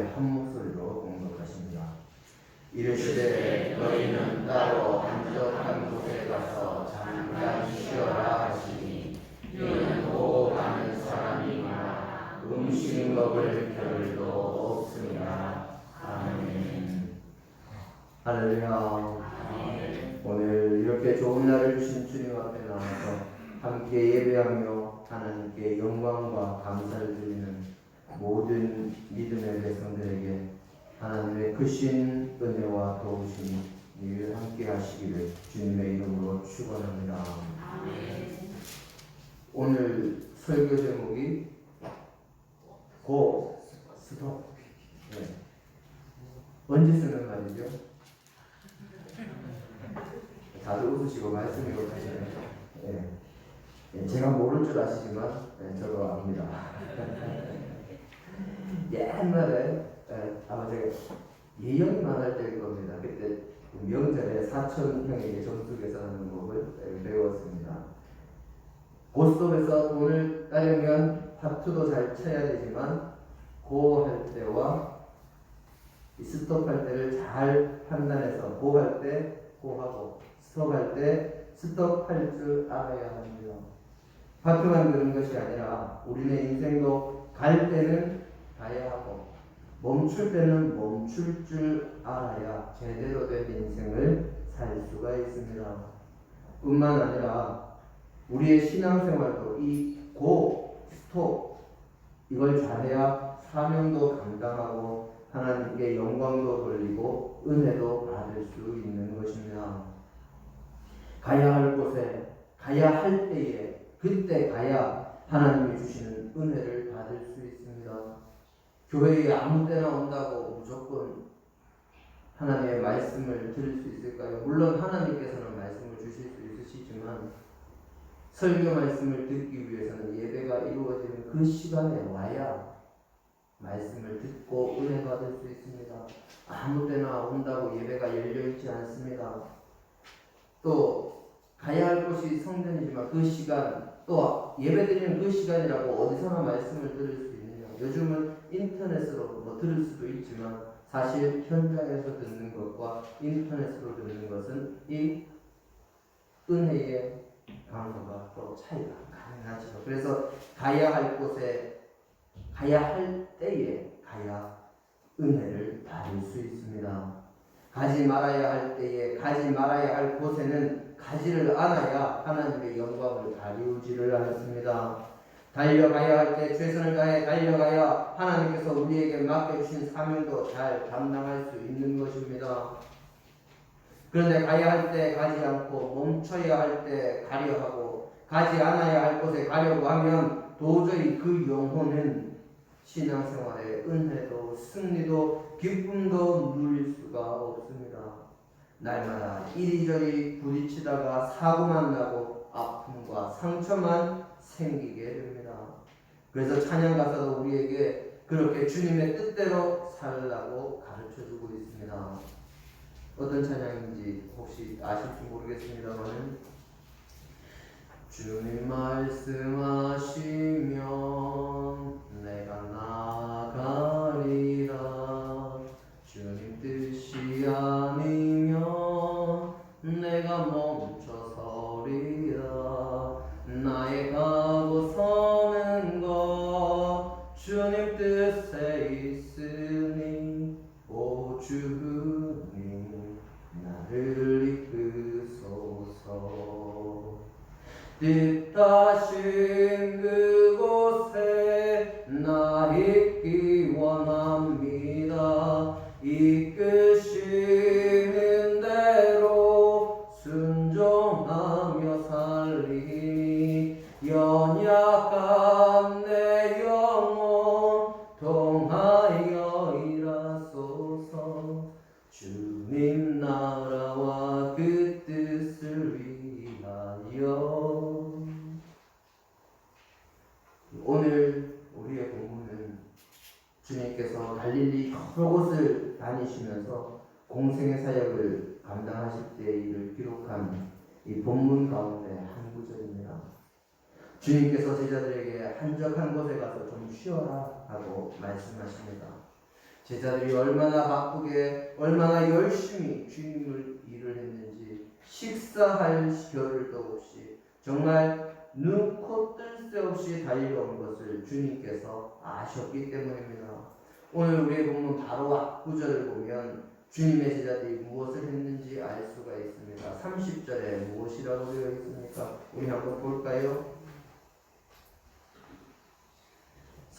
한 목소리로 공독하십니다. 이르시되 너희는 따로 한적한 곳에 가서 잠깐 쉬어라 하시니 이는 오고 가는 사람이나 음식 먹을 겨를도 없습니다. 아멘. 할렐루야. 오늘 이렇게 좋은 날을 주신 주님 앞에 나와서 함께 예배하며 하나님께 영광과 감사를 드리는 모든 믿음의 백성들에게 하나님의 크신 은혜와 도우심이 늘 함께 하시기를 주님의 이름으로 축원합니다. 오늘 설교 제목이 고 스톱. 네. 언제 쓰는 말이죠? 다들 웃으시고 말씀이 못하시네요. 예. 예, 제가 모를 줄 아시지만 예, 저도 압니다. 옛날에 예, 아마 제가 예영이만 할 때일 겁니다. 그때 명절에 사촌 형에게 점수 계산하는 법을 예, 배웠습니다. 고스톱에서 돈을 따려면 파투도 잘 쳐야 되지만 고 할 때와 이 스톱할 때를 잘 판단해서 고 할 때 고하고 스톱할 때 스톱할 줄 알아야 합니다. 파트만 그런 것이 아니라 우리의 인생도 갈 때는 가야 하고 멈출 때는 멈출 줄 알아야 제대로 된 인생을 살 수가 있습니다. 뿐만 아니라 우리의 신앙생활도 이 고, 스톱 이걸 잘해야 사명도 감당하고 하나님께 영광도 돌리고 은혜도 받을 수 있는 것입니다. 가야 할 곳에 가야 할 때에 그때 가야 하나님이 주시는 은혜를 받을 수. 교회에 아무 때나 온다고 무조건 하나님의 말씀을 들을 수 있을까요? 물론 하나님께서는 말씀을 주실 수 있으시지만 설교 말씀을 듣기 위해서는 예배가 이루어지는 그 시간에 와야 말씀을 듣고 은혜 받을 수 있습니다. 아무 때나 온다고 예배가 열려 있지 않습니다. 또 가야 할 곳이 성전이지만 그 시간 또 예배 드리는 그 시간이라고 어디서나 말씀을 들을 수 있느냐? 요즘은 인터넷으로 뭐 들을 수도 있지만 사실 현장에서 듣는 것과 인터넷으로 듣는 것은 이 은혜의 강도가 또 차이가 가능하죠. 그래서 가야 할 곳에 가야 할 때에 가야 은혜를 받을 수 있습니다. 가지 말아야 할 때에 가지 말아야 할 곳에는 가지를 않아야 하나님의 영광을 가리우지를 않습니다. 달려가야 할 때 최선을 다해 달려가야 하나님께서 우리에게 맡겨주신 사명도 잘 감당할 수 있는 것입니다. 그런데 가야 할 때 가지 않고 멈춰야 할 때 가려 하고 가지 않아야 할 곳에 가려고 하면 도저히 그 영혼은 신앙생활의 은혜도 승리도 기쁨도 누릴 수가 없습니다. 날마다 이리저리 부딪히다가 사고만 나고 아픔과 상처만 생기게 됩니다. 그래서 찬양 가사도 우리에게 그렇게 주님의 뜻대로 살라고 가르쳐 주고 있습니다. 어떤 찬양인지 혹시 아실지 모르겠습니다만 주님 말씀하시면 내가 나 뜻하신 제자들이 얼마나 바쁘게 얼마나 열심히 주님을 일을 했는지 식사할 겨를도 없이 정말 눈코 뜰 새 없이 달려온 것을 주님께서 아셨기 때문입니다. 오늘 우리의 본문 바로 앞 구절을 보면 주님의 제자들이 무엇을 했는지 알 수가 있습니다. 30절에 무엇이라고 되어 있습니까? 우리 한번 볼까요?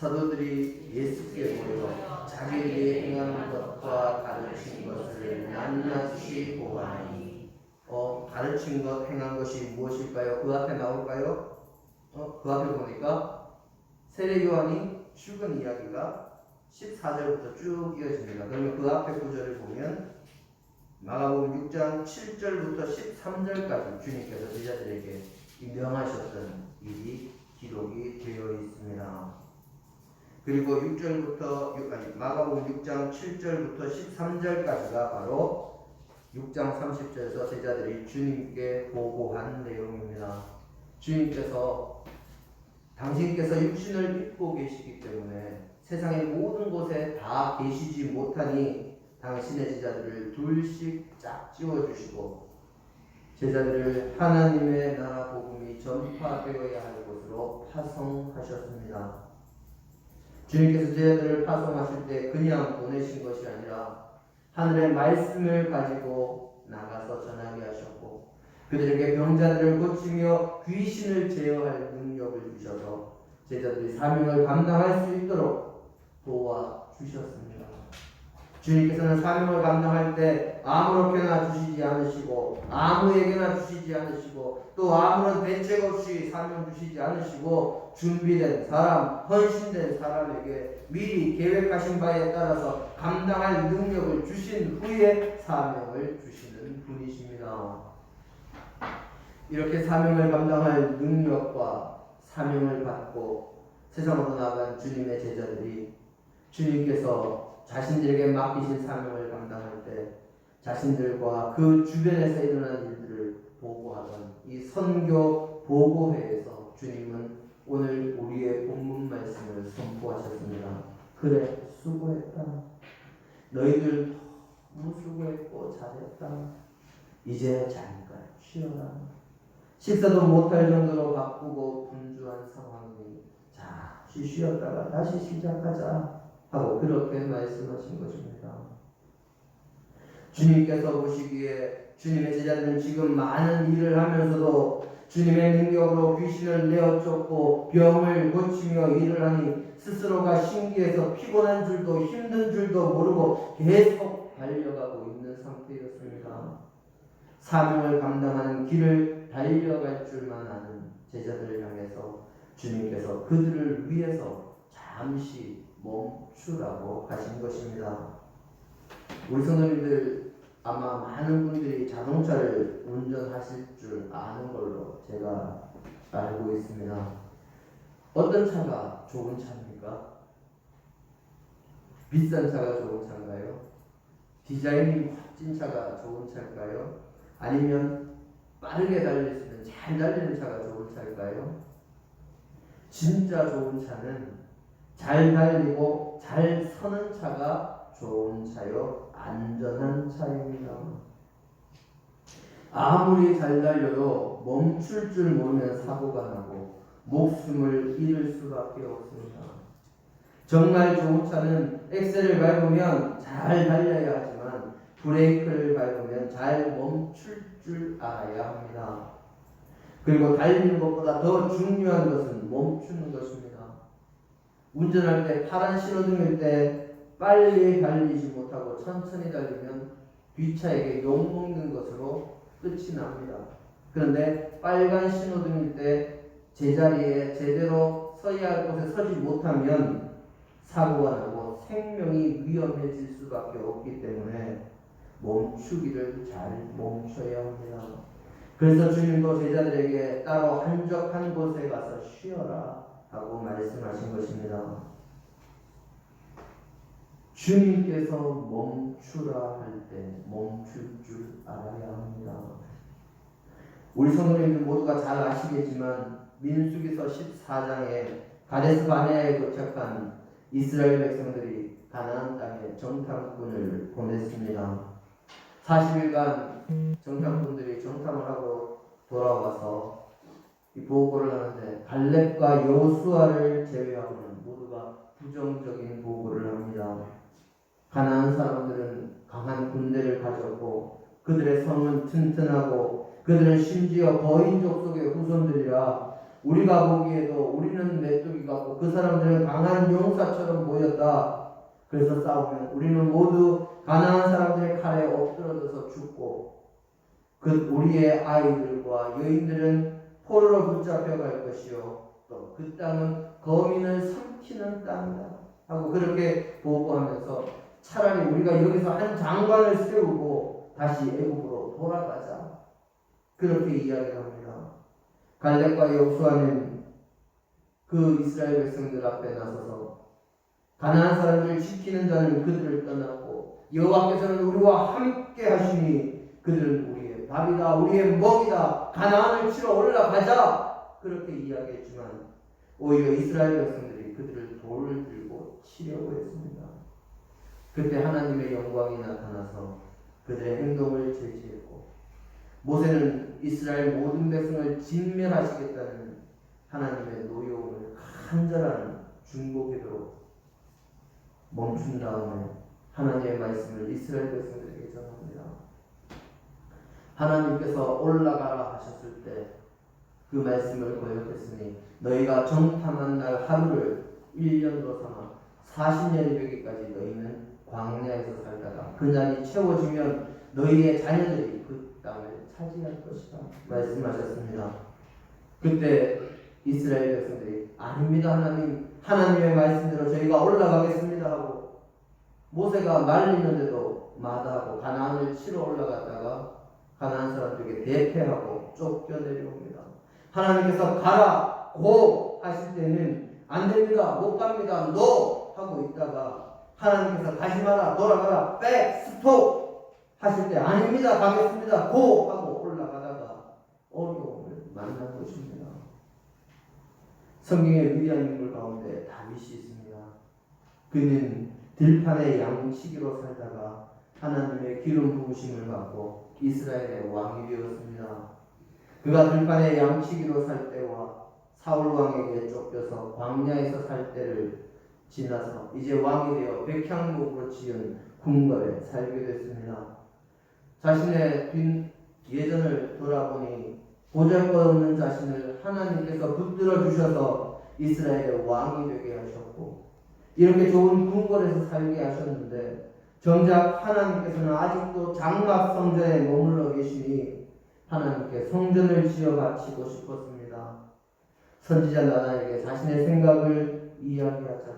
사도들이 예수께 모여 자기에게 행한 것과 가르친 것을 낱낱이 보아하니 어, 가르친 것, 행한 것이 무엇일까요? 그 앞에 나올까요? 어, 그 앞에 보니까 세례 요한이 죽은 이야기가 14절부터 쭉 이어집니다. 그러면 그 앞에 구절을 보면 마가복음 6장 7절부터 13절까지 주님께서 제자들에게 이 명하셨던 일이 기록이 되어 있습니다. 그리고 6절부터 아니 마가복음 6장 7절부터 13절까지가 바로 6장 30절에서 제자들이 주님께 보고한 내용입니다. 주님께서 당신께서 육신을 입고 계시기 때문에 세상의 모든 곳에 다 계시지 못하니 당신의 제자들을 둘씩 짝지어 주시고 제자들을 하나님의 나라 복음이 전파되어야 할 곳으로 파송하셨습니다. 주님께서 제자들을 파송하실 때 그냥 보내신 것이 아니라 하늘의 말씀을 가지고 나가서 전하게 하셨고 그들에게 병자들을 고치며 귀신을 제어할 능력을 주셔서 제자들이 사명을 감당할 수 있도록 도와 주셨습니다. 주님께서는 사명을 감당할 때 아무렇게나 주시지 않으시고 아무에게나 주시지 않으시고 또 아무런 대책 없이 사명 주시지 않으시고 준비된 사람, 헌신된 사람에게 미리 계획하신 바에 따라서 감당할 능력을 주신 후에 사명을 주시는 분이십니다. 이렇게 사명을 감당할 능력과 사명을 받고 세상으로 나간 주님의 제자들이 주님께서 자신들에게 맡기신 사명을 감당할 때 자신들과 그 주변에서 일어난 일들을 보고하던 이 선교 보고회에서 주님은 오늘 우리의 본문 말씀을 선포하셨습니다. 그래 수고했다. 너희들 너무 수고했고 잘했다. 이제 잠깐 쉬어라. 식사도 못할 정도로 바쁘고 분주한 상황이니 잠시 쉬었다가 다시 시작하자 하고 그렇게 말씀하신 것입니다. 주님께서 보시기에 주님의 제자들은 지금 많은 일을 하면서도 주님의 능력으로 귀신을 내어 쫓고 병을 고치며 일을 하니 스스로가 신기해서 피곤한 줄도 힘든 줄도 모르고 계속 달려가고 있는 상태였습니다. 사명을 감당하는 길을 달려갈 줄만 아는 제자들을 향해서 주님께서 그들을 위해서 잠시 멈추라고 하신 것입니다. 우리 성도님들 아마 많은 분들이 자동차를 운전하실 줄 아는 걸로 제가 알고 있습니다. 어떤 차가 좋은 차입니까? 비싼 차가 좋은 차인가요? 디자인이 멋진 차가 좋은 차일까요? 아니면 빠르게 달릴 수 있는 잘 달리는 차가 좋은 차일까요? 진짜 좋은 차는 잘 달리고 잘 서는 차가 좋은 차요. 안전한 차입니다. 아무리 잘 달려도 멈출 줄 모르면 사고가 나고 목숨을 잃을 수밖에 없습니다. 정말 좋은 차는 엑셀을 밟으면 잘 달려야 하지만 브레이크를 밟으면 잘 멈출 줄 알아야 합니다. 그리고 달리는 것보다 더 중요한 것은 멈추는 것입니다. 운전할 때 파란 신호등일 때 빨리 달리지 못하고 천천히 달리면 뒷차에게 욕먹는 것으로 끝이 납니다. 그런데 빨간 신호등일 때 제자리에 제대로 서야 할 곳에 서지 못하면 사고가 나고 생명이 위험해질 수밖에 없기 때문에 멈추기를 잘 멈춰야 합니다. 그래서 주님도 제자들에게 따로 한적한 곳에 가서 쉬어라 하고 말씀하신 것입니다. 주님께서 멈추라 할 때 멈출 줄 알아야 합니다. 우리 성도님들 모두가 잘 아시겠지만 민수기서 14장에 가데스 바네아에 도착한 이스라엘 백성들이 가나안 땅에 정탐꾼을 보냈습니다. 40일간 정탐꾼들이 정탐을 하고 돌아와서 이 보고를 하는데 갈렙과 여호수아를 제외하고는 모두가 부정적인 보고를 합니다. 가나안 사람들은 강한 군대를 가졌고 그들의 성은 튼튼하고 그들은 심지어 거인족 속의 후손들이라 우리가 보기에도 우리는 메뚜기 같고 그 사람들은 강한 용사처럼 보였다. 그래서 싸우면 우리는 모두 가나안 사람들의 칼에 엎드러져서 죽고 그 우리의 아이들과 여인들은 포로로 붙잡혀 갈 것이요 또 그 땅은 거민을 삼키는 땅이다 하고 그렇게 보고하면서 차라리 우리가 여기서 한 장관을 세우고 다시 애굽으로 돌아가자 그렇게 이야기를 합니다. 갈렙과 여호수아는 그 이스라엘 백성들 앞에 나서서 가나안 사람들을 지키는 자는 그들을 떠났고 여호와께서는 우리와 함께 하시니 그들은 우리의 밥이다 우리의 먹이다 가나안을 치러 올라가자 그렇게 이야기했지만 오히려 이스라엘 백성들이 그들을 돌을 들고 치려고 했습니다. 그때 하나님의 영광이 나타나서 그들의 행동을 제지했고 모세는 이스라엘 모든 백성을 진멸하시겠다는 하나님의 노여움을 간절한 중보기도로 멈춘 다음에 하나님의 말씀을 이스라엘 백성들에게 전합니다. 하나님께서 올라가라 하셨을 때 그 말씀을 거역했으니 너희가 정탐한 날 하루를 1년으로 삼아 40년이 되기까지 너희는 광야에서 살다가 그 날이 채워지면 너희의 자녀들이 그 땅을 차지할 것이다 말씀하셨습니다. 그때 이스라엘 백성들이 아닙니다 하나님 하나님의 말씀대로 저희가 올라가겠습니다 하고 모세가 말리는데도 마다하고 가나안을 치러 올라갔다가 가나안 사람들에게 대패하고 쫓겨내려옵니다. 하나님께서 가라 고 하실 때는 안 됩니다 못 갑니다 노 하고 있다가 하나님께서 가지 마라 돌아가라 백 스톱 하실 때 아닙니다 가겠습니다 고 하고 올라가다가 어려움을 만난 것입니다. 성경의 위대한 인물 가운데 다윗이 있습니다. 그는 들판의 양치기로 살다가 하나님의 기름 부으심을 받고 이스라엘의 왕이 되었습니다. 그가 들판의 양치기로 살 때와 사울 왕에게 쫓겨서 광야에서 살 때를 지나서 이제 왕이 되어 백향목으로 지은 궁궐에 살게 됐습니다. 자신의 뒷 예전을 돌아보니 보잘것없는 자신을 하나님께서 붙들어 주셔서 이스라엘의 왕이 되게 하셨고 이렇게 좋은 궁궐에서 살게 하셨는데 정작 하나님께서는 아직도 장막 성전에 머물러 계시니 하나님께 성전을 지어 바치고 싶었습니다. 선지자 나단에게 자신의 생각을 이야기하자.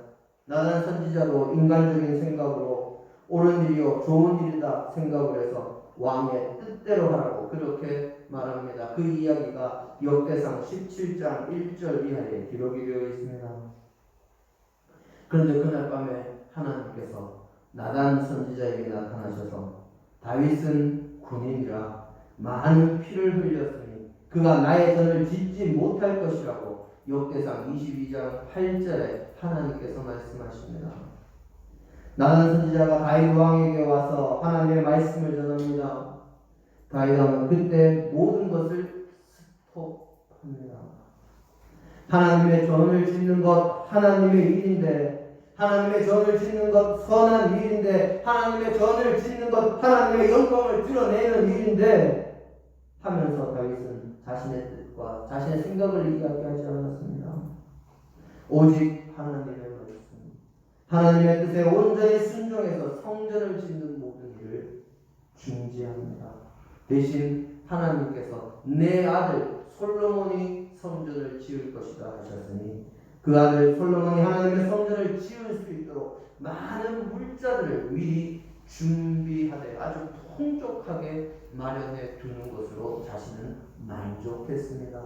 나단 선지자도 인간적인 생각으로 옳은 일이요 좋은 일이다 생각을 해서 왕의 뜻대로 하라고 그렇게 말합니다. 그 이야기가 역대상 17장 1절 이하에 기록이 되어 있습니다. 그런데 그날 밤에 하나님께서 나단 선지자에게 나타나셔서 다윗은 군인이라 많은 피를 흘렸으니 그가 나의 전을 짓지 못할 것이라고 역대상 22장 8절에 하나님께서 말씀하십니다. 나단 선지자가 다윗 왕에게 와서 하나님의 말씀을 전합니다. 다윗 왕은 그때 모든 것을 스톱합니다. 하나님의 전을 짓는 것 하나님의 일인데 하나님의 전을 짓는 것 선한 일인데 하나님의 전을 짓는 것 하나님의 영광을 드러내는 일인데 하면서 다윗은 자신의 뜻과 자신의 생각을 이야기하지 않았습니다. 오직 하나님의 말씀, 하나님의 뜻에 온전히 순종해서 성전을 짓는 모든 일을 중지합니다. 대신 하나님께서 내 아들 솔로몬이 성전을 지을 것이다 하셨으니 그 아들 솔로몬이 하나님의 성전을 지을 수 있도록 많은 물자들을 미리 준비하되 아주 풍족하게 마련해 두는 것으로 자신은 만족했습니다.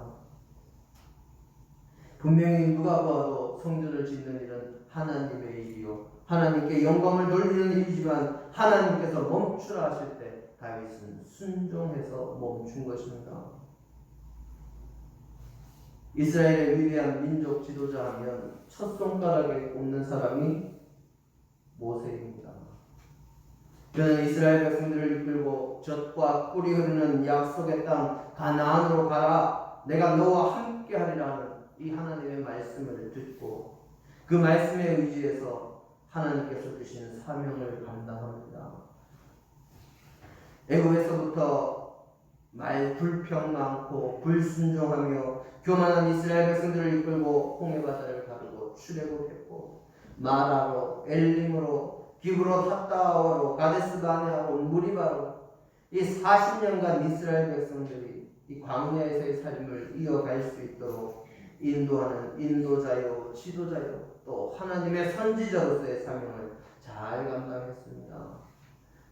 분명히 누가 봐도 성전을 짓는 일은 하나님의 일이요 하나님께 영광을 돌리는 일이지만 하나님께서 멈추라 하실 때 다윗은 순종해서 멈춘 것입니다. 이스라엘의 위대한 민족 지도자 하면 첫 손가락에 꼽는 사람이 모세입니다. 그는 이스라엘 백성들을 이끌고 젖과 꿀이 흐르는 약속의 땅 가나안으로 가라. 내가 너와 함께 하리라는 이 하나님의 말씀을 듣고 그 말씀에 의지해서 하나님께서 주신 사명을 감당합니다. 애굽에서부터 말 불평 많고 불순종하며 교만한 이스라엘 백성들을 이끌고 홍해 바다를 가르고 출애굽했고 마라로 엘림으로 기브로 핫다와로 가데스 바네아로 무리바로 이 40년간 이스라엘 백성들이 이 광야에서의 삶을 이어갈 수 있도록 인도하는 인도자요 지도자요 또 하나님의 선지자로서의 사명을 잘 감당했습니다.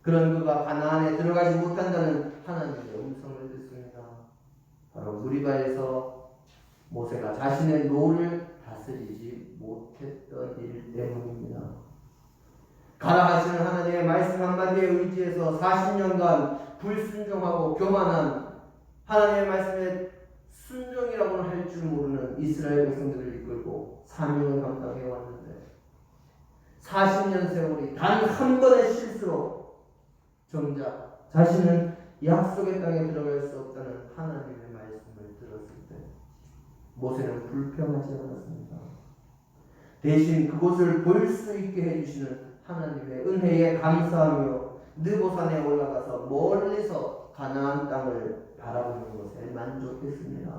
그런 그가 가나안에 들어가지 못한다는 하나님의. 바로 무리바에서 모세가 자신의 노를 다스리지 못했던 일 때문입니다. 가라 하시는 하나님의 말씀 한마디에 의지해서 40년간 불순종하고 교만한 하나님의 말씀에 순종이라고는 할 줄 모르는 이스라엘 백성들을 이끌고 사명을 감당해 왔는데 40년 세월이 단 한 번의 실수로 정작 자신은 약속의 땅에 들어갈 수 없다는 하나님의 모세는 불평하지 않았습니다. 대신 그곳을 볼 수 있게 해주시는 하나님의 은혜에 감사하며 느보산에 올라가서 멀리서 가나안 땅을 바라보는 것에 만족했습니다.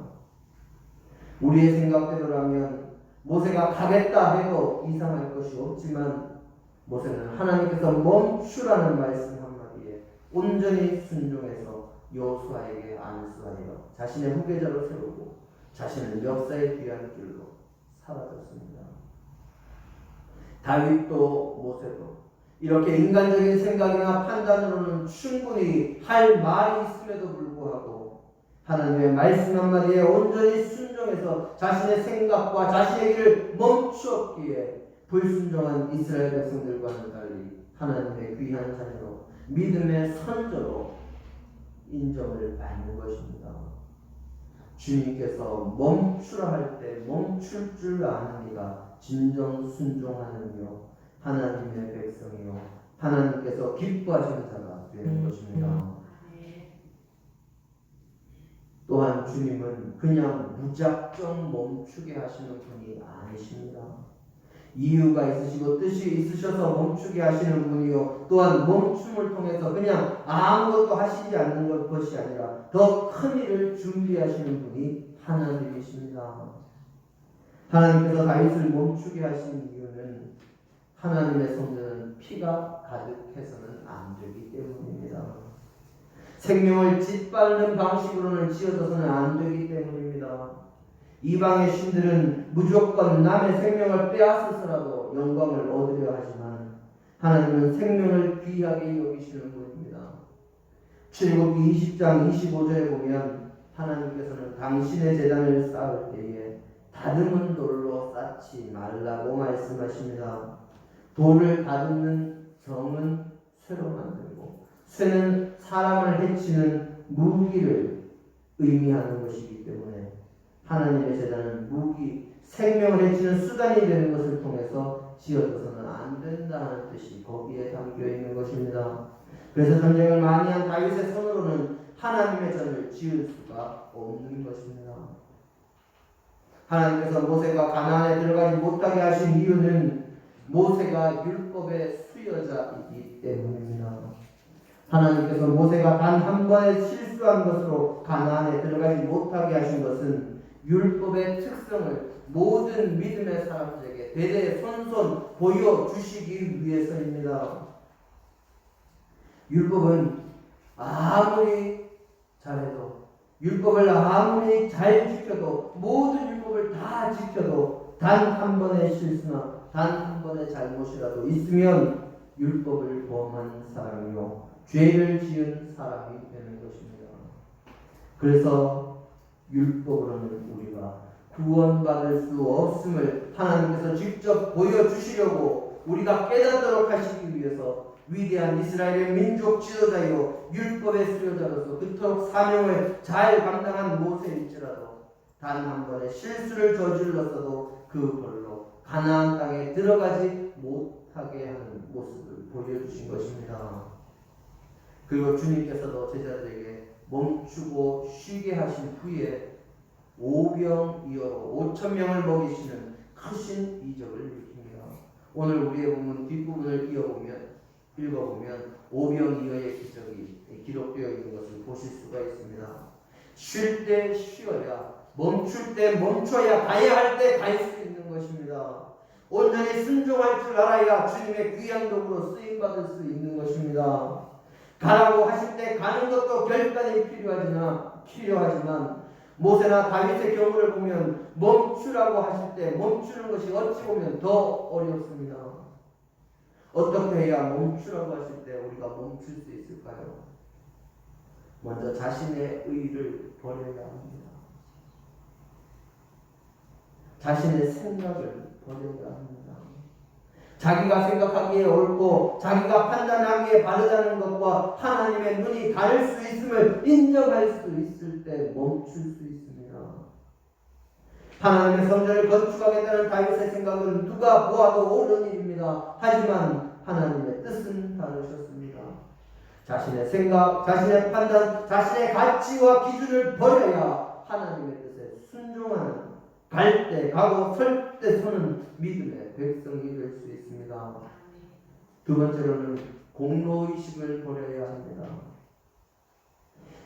우리의 생각대로라면 모세가 가겠다 해도 이상할 것이 없지만 모세는 하나님께서 멈추라는 말씀 한마디에 온전히 순종해서 여호수아에게 안수하여 자신의 후계자로 세우고 자신을 역사의 귀한 길로 사라졌습니다. 다윗도 모세도 이렇게 인간적인 생각이나 판단으로는 충분히 할 말이 있음에도 불구하고 하나님의 말씀 한마디에 온전히 순종해서 자신의 생각과 자신의 길을 멈추었기에 불순종한 이스라엘 백성들과는 달리 하나님의 귀한 자녀로 믿음의 선조로 인정을 받는 것입니다. 주님께서 멈추라 할 때 멈출 줄 아는 이가 진정 순종하는요 하나님의 백성이요 하나님께서 기뻐하시는 자가 되는 것입니다. 또한 주님은 그냥 무작정 멈추게 하시는 분이 아니십니다. 이유가 있으시고 뜻이 있으셔서 멈추게 하시는 분이요. 또한 멈춤을 통해서 그냥 아무것도 하시지 않는 것 것이 아니라 더 큰 일을 준비하시는 분이 하나님이십니다. 하나님께서 다윗을 멈추게 하신 이유는 하나님의 성전은 피가 가득해서는 안 되기 때문입니다. 생명을 짓밟는 방식으로는 지어져서는 안 되기 때문입니다. 이방의 신들은 무조건 남의 생명을 빼앗아서라도 영광을 얻으려 하지만 하나님은 생명을 귀하게 여기시는 분입니다. 출애굽기 20장 25절에 보면 하나님께서는 당신의 재단을 쌓을 때에 다듬은 돌로 쌓지 말라고 말씀하십니다. 돌을 다듬는 성은 쇠로 만들고 쇠는 사람을 해치는 무기를 의미하는 것이기 때문에 하나님의 재단은 무기, 생명을 해치는 수단이 되는 것을 통해서 지어져서는 안 된다는 뜻이 거기에 담겨 있는 것입니다. 그래서 전쟁을 많이 한 다윗의 손으로는 하나님의 전을 지을 수가 없는 것입니다. 하나님께서 모세가 가나안에 들어가지 못하게 하신 이유는 모세가 율법의 수여자이기 때문입니다. 하나님께서 모세가 단 한 번의 실수한 것으로 가나안에 들어가지 못하게 하신 것은 율법의 특성을 모든 믿음의 사람들에게 대대 손손 보여주시기 위해서입니다. 율법은 아무리 잘해도 율법을 아무리 잘 지켜도 모든 율법을 다 지켜도 단 한 번의 실수나 단 한 번의 잘못이라도 있으면 율법을 범한 사람이요 죄를 지은 사람이 되는 것입니다. 그래서 율법으로는 우리가 구원받을 수 없음을 하나님께서 직접 보여주시려고 우리가 깨닫도록 하시기 위해서 위대한 이스라엘의 민족 지도자요 율법의 수요자로서 그토록 사명을 잘 감당한 모세일지라도 단 한 번의 실수를 저질렀어도 그 벌로 가나안 땅에 들어가지 못하게 하는 모습을 보여주신 것입니다. 그리고 주님께서도 제자들에게 멈추고 쉬게 하신 후에 오병이어로 5천 명을 먹이시는 크신 이적을 일으킵니다. 오늘 우리의 본문 뒷부분을 이어보면 읽어보면 오병이어의 기적이 기록되어 있는 것을 보실 수가 있습니다. 쉴 때 쉬어야 멈출 때 멈춰야 가야 할 때 갈 수 있는 것입니다. 온전히 순종할 줄 알아야 주님의 귀한 도구로 쓰임 받을 수 있는 것입니다. 가라고 하실 때 가는 것도 결단이 필요하지만 필요하지만 모세나 다윗의 경우를 보면 멈추라고 하실 때 멈추는 것이 어찌 보면 더 어렵습니다. 어떻게 해야 멈추라고 하실 때 우리가 멈출 수 있을까요? 먼저 자신의 의를 버려야 합니다. 자신의 생각을 버려야 합니다. 자기가 생각하기에 옳고 자기가 판단하기에 바르다는 것과 하나님의 눈이 다를 수 있음을 인정할 수 있을 때 멈출 수 있습니다. 하나님의 성전을 건축하겠다는 다윗의 생각은 누가 보아도 옳은 일입니다. 하지만 하나님의 뜻은 다르셨습니다. 자신의 생각, 자신의 판단, 자신의 가치와 기준을 버려야 하나님의 순종하는 갈 때 가고 설 때 서는 믿음의 백성이 될 수 있습니다. 두 번째로는 공로의식을 버려야 합니다.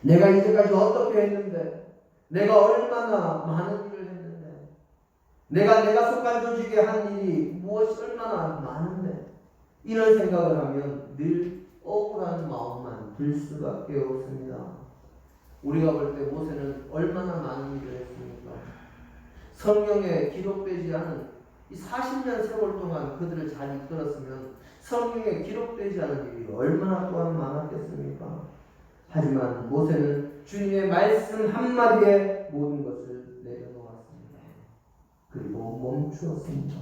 내가 이제까지 어떻게 했는데, 내가 얼마나 많은 일을 했는데, 내가 내가 속한 조직에 한 일이 무엇이 얼마나 많은데, 이런 생각을 하면 늘 억울한 마음만 들 수밖에 없습니다. 우리가 볼 때 모세는 얼마나 많은 일을 했습니까? 성경에 기록되지 않은 이 40년 세월 동안 그들을 잘 이끌었으면 성경에 기록되지 않은 일이 얼마나 또한 많았겠습니까? 하지만 모세는 주님의 말씀 한마디에 모든 것을 내려놓았습니다. 그리고 멈추었습니다.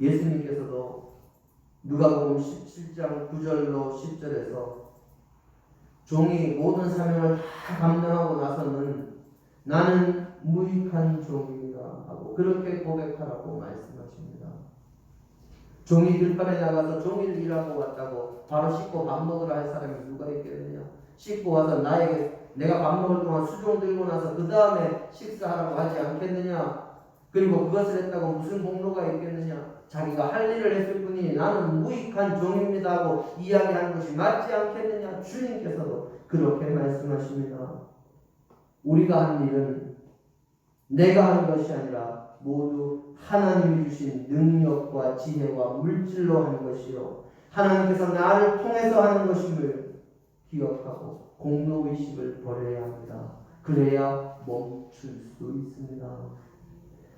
예수님께서도 누가복음 17장 9절로 10절에서 종이 모든 사명을 다 감당하고 나서는 나는 무익한 종입니다 하고 그렇게 고백하라고 말씀하십니다. 종이 들판에 나가서 종일 일하고 왔다고 바로 씻고 밥 먹으러 할 사람이 누가 있겠느냐? 씻고 와서 나에게 내가 밥 먹을 동안 수종 들고 나서 그 다음에 식사하라고 하지 않겠느냐? 그리고 그것을 했다고 무슨 공로가 있겠느냐? 자기가 할 일을 했을 뿐이 나는 무익한 종입니다 하고 이야기하는 것이 맞지 않겠느냐? 주님께서도 그렇게 말씀하십니다. 우리가 한 일은 내가 한 것이 아니라 모두 하나님이 주신 능력과 지혜와 물질로 하는 것이요. 하나님께서 나를 통해서 하는 것임을 기억하고 공로의식을 버려야 합니다. 그래야 멈출 수 있습니다.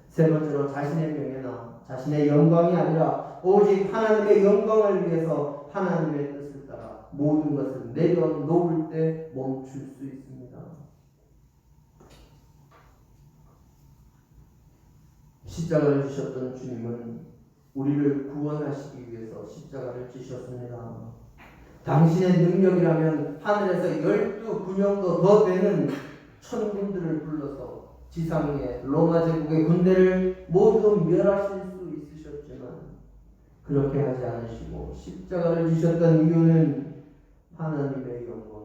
세 번째로 자신의 명예나 자신의 영광이 아니라 오직 하나님의 영광을 위해서 하나님의 뜻을 따라 모든 것을 내려놓을 때 멈출 수 있습니다. 십자가를 지셨던 주님은 우리를 구원하시기 위해서 십자가를 지셨습니다. 당신의 능력이라면 하늘에서 열두 군영도 더 되는 천군들을 불러서 지상의 로마 제국의 군대를 모두 멸하실 수 있으셨지만 그렇게 하지 않으시고 십자가를 지셨던 이유는 하나님의 위해서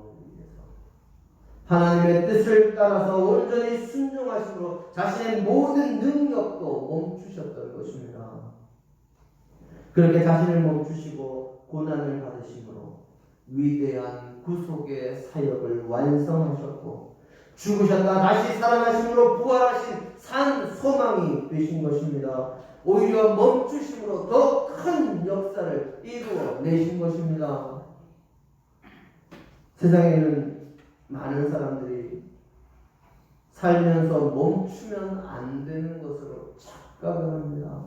하나님의 뜻을 따라서 온전히 순종하심으로 자신의 모든 능력도 멈추셨던 것입니다. 그렇게 자신을 멈추시고 고난을 받으심으로 위대한 구속의 사역을 완성하셨고 죽으셨다 다시 살아나심으로 부활하신 산 소망이 되신 것입니다. 오히려 멈추심으로 더 큰 역사를 이루어 내신 것입니다. 세상에는 많은 사람들이 살면서 멈추면 안 되는 것으로 착각을 합니다.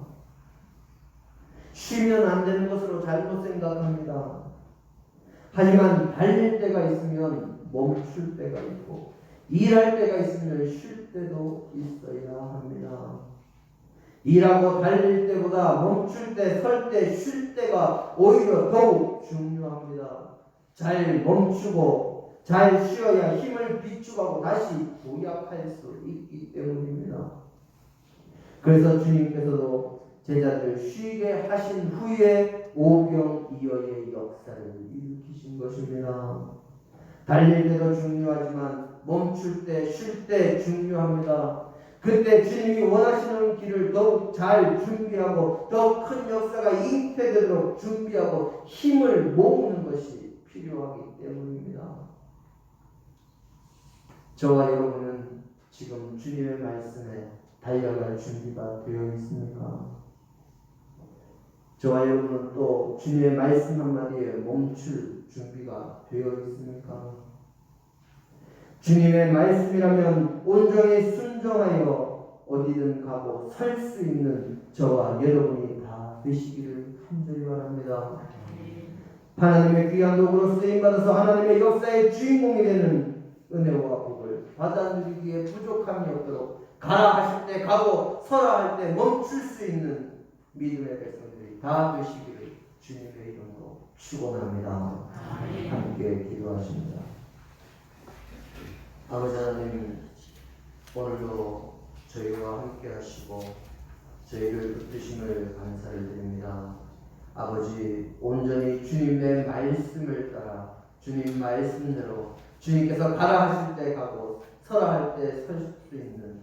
쉬면 안 되는 것으로 잘못 생각합니다. 하지만 달릴 때가 있으면 멈출 때가 있고 일할 때가 있으면 쉴 때도 있어야 합니다. 일하고 달릴 때보다 멈출 때, 설 때, 쉴 때가 오히려 더욱 중요합니다. 잘 멈추고 잘 쉬어야 힘을 비축하고 다시 도약할 수 있기 때문입니다. 그래서 주님께서도 제자들을 쉬게 하신 후에 오병이어의 역사를 일으키신 것입니다. 달릴 때도 중요하지만 멈출 때, 쉴 때 중요합니다. 그때 주님이 원하시는 길을 더욱 잘 준비하고 더 큰 역사가 잉태되도록 준비하고 힘을 모으는 것이 필요하기 때문입니다. 저와 여러분은 지금 주님의 말씀에 달려갈 준비가 되어 있습니까? 저와 여러분은 또 주님의 말씀 한마디에 멈출 준비가 되어 있습니까? 주님의 말씀이라면 온전히 순종하여 어디든 가고 설 수 있는 저와 여러분이 다 되시기를 간절히 바랍니다. 하나님의 귀한 도구로 쓰임받아서 하나님의 역사의 주인공이 되는 은혜와 복을 받아 누리기에 부족함이 없도록 가라 하실 때 가고 서라 할 때 멈출 수 있는 믿음의 백성들이 다 되시기를 주님의 이름으로 축원합니다. 함께 기도하십니다. 아버지 하나님 오늘도 저희와 함께 하시고 저희를 붙드심을 감사를 드립니다. 아버지 온전히 주님의 말씀을 따라 주님 말씀대로 주님께서 가라 하실 때 가고 서라 할 때 설 수 있는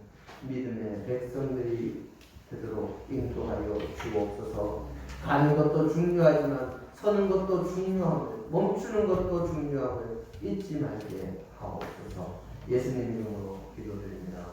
믿음의 백성들이 되도록 인도하여 주옵소서. 가는 것도 중요하지만 서는 것도 중요함을 멈추는 것도 중요함을 잊지 말게 하옵소서. 예수님 이름으로 기도드립니다.